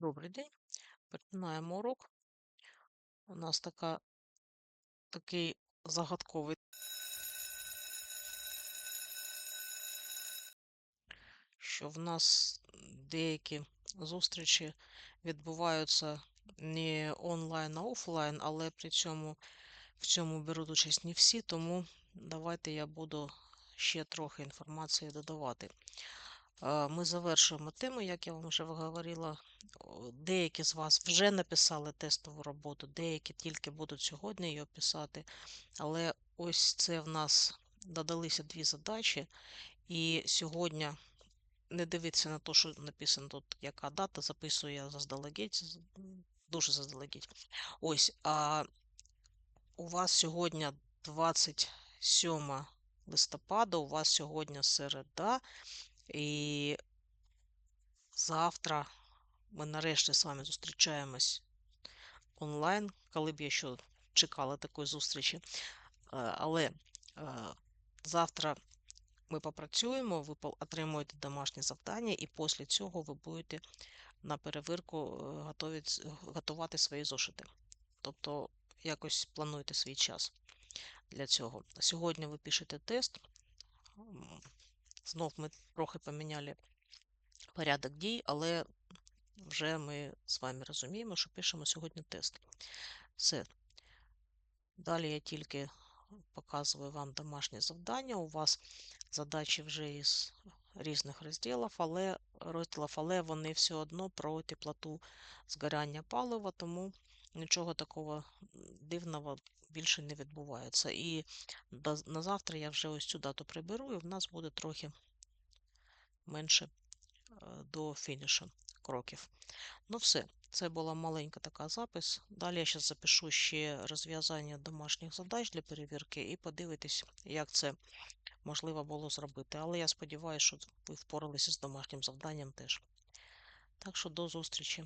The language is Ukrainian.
Добрий день. Починаємо урок. У нас така, такий загадковий. Що в нас деякі зустрічі відбуваються не онлайн, а офлайн, але при цьому в цьому беруть участь не всі, тому давайте я буду ще трохи інформації додавати. Ми завершуємо тему, як я вам вже говорила. Деякі з вас вже написали тестову роботу, деякі тільки будуть сьогодні її писати. Але ось це в нас додалися дві задачі. І сьогодні не дивіться на те, що написано тут, яка дата, записую я заздалегідь, дуже заздалегідь. Ось, а у вас сьогодні 27 листопада, у вас сьогодні середа, і завтра ми нарешті з вами зустрічаємось онлайн, коли б я ще чекала такої зустрічі. Е, Але е, завтра ми попрацюємо, ви отримуєте домашнє завдання, і після цього ви будете на перевірку готові, готувати свої зошити. Тобто якось плануйте свій час для цього. Сьогодні ви пишете тест. Знов ми трохи поміняли порядок дій, але вже ми з вами розуміємо, що пишемо сьогодні тест. Все. Далі я тільки показую вам домашнє завдання. У вас задачі вже із різних розділів, але розділів, але вони все одно про теплоту згоряння палива, тому нічого такого дивного більше не відбувається. І на завтра я вже ось цю дату приберу, і в нас буде трохи менше е, до фінішу кроків. Ну все, це була маленька така запис. Далі я зараз запишу ще розв'язання домашніх задач для перевірки і подивитись, як це можливо було зробити. Але я сподіваюся, що ви впоралися з домашнім завданням теж. Так що до зустрічі.